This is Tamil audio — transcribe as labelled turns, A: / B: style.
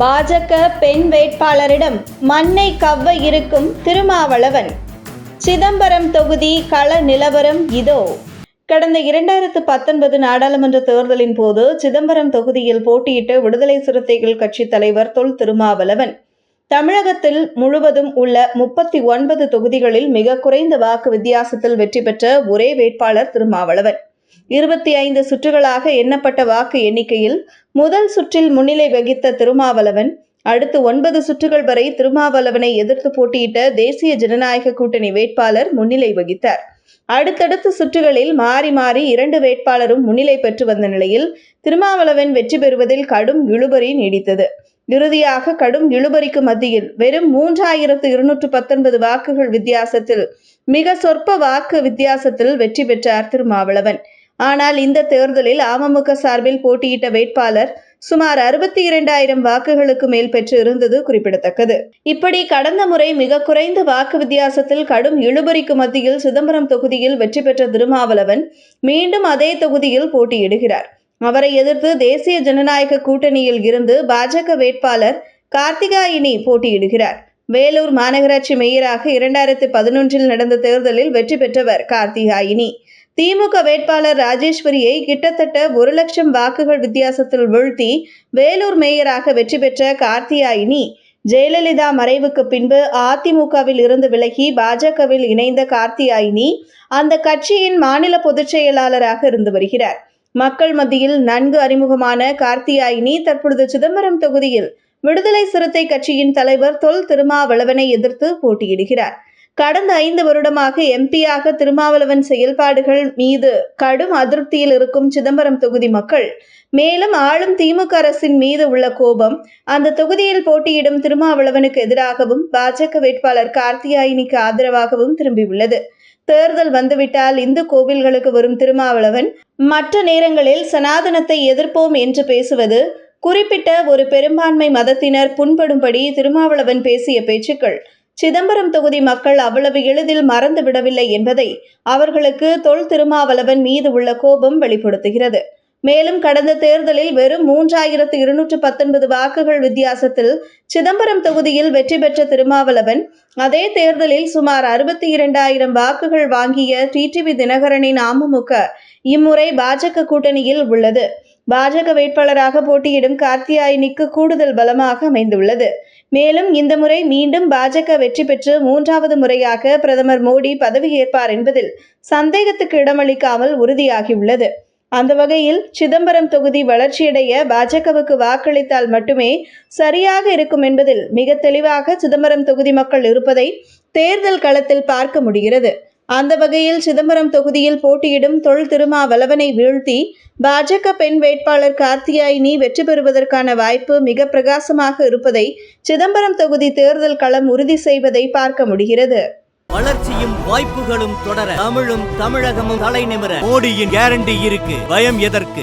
A: பாஜக பெண் வேட்பாளரிடம் மண்ணை கவ்வ இருக்கும் திருமாவளவன். சிதம்பரம் தொகுதி கள நிலவரம் இதோ. கடந்த இரண்டாயிரத்து பத்தொன்பது நாடாளுமன்ற தேர்தலின் போது சிதம்பரம் தொகுதியில் போட்டியிட்ட விடுதலை சிறுத்தைகள் கட்சி தலைவர் தொல் திருமாவளவன். தமிழகத்தில் முழுவதும் உள்ள முப்பத்தி ஒன்பது தொகுதிகளில் மிக குறைந்த வாக்கு வித்தியாசத்தில் வெற்றி பெற்ற ஒரே வேட்பாளர் திருமாவளவன். இருபத்தி ஐந்து சுற்றுகளாக எண்ணப்பட்ட வாக்கு எண்ணிக்கையில் முதல் சுற்றில் முன்னிலை வகித்த திருமாவளவன் அடுத்து ஒன்பது சுற்றுகள் வரை திருமாவளவனை எதிர்த்து போட்டியிட்ட தேசிய ஜனநாயக கூட்டணி வேட்பாளர் முன்னிலை வகித்தார். அடுத்தடுத்த சுற்றுகளில் மாறி மாறி இரண்டு வேட்பாளரும் முன்னிலை பெற்று வந்த நிலையில் திருமாவளவன் வெற்றி பெறுவதில் கடும் இழுபறி நீடித்தது. இறுதியாக கடும் இழுபறிக்கு மத்தியில் வெறும் மூன்றாயிரத்து இருநூற்று பத்தொன்பது வாக்குகள் வித்தியாசத்தில் மிக சொற்ப வாக்கு வித்தியாசத்தில் வெற்றி பெற்றார் திருமாவளவன். ஆனால் இந்த தேர்தலில் அமமுக சார்பில் போட்டியிட்ட வேட்பாளர் சுமார் அறுபத்தி இரண்டாயிரம் வாக்குகளுக்கு மேல் பெற்று இருந்தது குறிப்பிடத்தக்கது. இப்படி கடந்த முறை மிக குறைந்த வாக்கு வித்தியாசத்தில் கடும் இழுபறிக்கு மத்தியில் சிதம்பரம் தொகுதியில் வெற்றி பெற்ற திருமாவளவன் மீண்டும் அதே தொகுதியில் போட்டியிடுகிறார். அவரை எதிர்த்து தேசிய ஜனநாயக கூட்டணியில் இருந்து பாஜக வேட்பாளர் கார்த்திகாயினி போட்டியிடுகிறார். வேலூர் மாநகராட்சி மேயராக இரண்டாயிரத்தி பதினொன்றில் நடந்த தேர்தலில் வெற்றி பெற்றவர் கார்த்திகாயினி. திமுக வேட்பாளர் ராஜேஸ்வரியை கிட்டத்தட்ட ஒரு லட்சம் வாக்குகள் வித்தியாசத்தில் வீழ்த்தி வேலூர் மேயராக வெற்றி பெற்ற கார்த்தியாயினி ஜெயலலிதா மறைவுக்கு பின்பு அதிமுகவில் இருந்து விலகி பாஜகவில் இணைந்த கார்த்தியாயினி அந்த கட்சியின் மாநில பொதுச் செயலாளராக இருந்து வருகிறார். மக்கள் மத்தியில் நன்கு அறிமுகமான கார்த்தியாயினி தற்பொழுது சிதம்பரம் தொகுதியில் விடுதலை சிறுத்தை கட்சியின் தலைவர் தொல் திருமாவளவனை எதிர்த்து போட்டியிடுகிறார். கடந்த ஐந்து வருடமாக எம்பியாக திருமாவளவன் செயல்பாடுகள் மீது கடும் அதிருப்தியில் இருக்கும் சிதம்பரம் தொகுதி மக்கள் மேலும் ஆளும் திமுக அரசின் மீது உள்ள கோபம் அந்த தொகுதியில் போட்டியிடும் திருமாவளவனுக்கு எதிராகவும் பாஜக வேட்பாளர் கார்த்தியாயினிக்கு ஆதரவாகவும் திரும்பியுள்ளது. தேர்தல் வந்துவிட்டால் இந்து கோவில்களுக்கு வரும் திருமாவளவன் மற்ற நேரங்களில் சனாதனத்தை எதிர்ப்போம் என்று பேசுவது குறிப்பிட்ட ஒரு பெரும்பான்மை மதத்தினர் புண்படும்படி திருமாவளவன் பேசிய பேச்சுக்கள் சிதம்பரம் தொகுதி மக்கள் அவ்வளவு எளிதில் மறந்து விடவில்லை என்பதை அவர்களுக்கு தொல் திருமாவளவன் மீது உள்ள கோபம் வெளிப்படுத்துகிறது. மேலும் கடந்த தேர்தலில் வெறும் மூன்றாயிரத்து இருநூற்று பத்தொன்பது வாக்குகள் வித்தியாசத்தில் சிதம்பரம் தொகுதியில் வெற்றி பெற்ற திருமாவளவன் அதே தேர்தலில் சுமார் அறுபத்தி இரண்டாயிரம் வாக்குகள் வாங்கிய டிடிவி தினகரனின் அமமுக இம்முறை பாஜக கூட்டணியில் உள்ளது. பாஜக வேட்பாளராக போட்டியிடும் கார்த்தியாயினிக்கு கூடுதல் பலமாக அமைந்துள்ளது. மேலும் இந்த முறை மீண்டும் பாஜக வெற்றி பெற்று மூன்றாவது முறையாக பிரதமர் மோடி பதவியேற்பார் என்பதில் சந்தேகத்துக்கு இடமளிக்காமல் உறுதியாகியுள்ளது. அந்த வகையில் சிதம்பரம் தொகுதி வளர்ச்சியடைய பாஜகவுக்கு வாக்களித்தால் மட்டுமே சரியாக இருக்கும் என்பதில் மிக தெளிவாக சிதம்பரம் தொகுதி மக்கள் இருப்பதை தேர்தல் களத்தில் பார்க்க முடிகிறது. அந்த வகையில் சிதம்பரம் தொகுதியில் போட்டியிடும் தொல் திருமாவளவனை வீழ்த்தி பாஜக பெண் வேட்பாளர் கார்த்தியாயினி வெற்றி பெறுவதற்கான வாய்ப்பு மிக பிரகாசமாக இருப்பதை சிதம்பரம் தொகுதி தேர்தல் களம் உறுதி செய்வதை பார்க்க முடிகிறது.
B: வளர்ச்சியும் வாய்ப்புகளும் தொடர தமிழும் தமிழகமும் தலை நிமிர மோடியின் கேரண்டி இருக்கு. பயம் எதற்கு?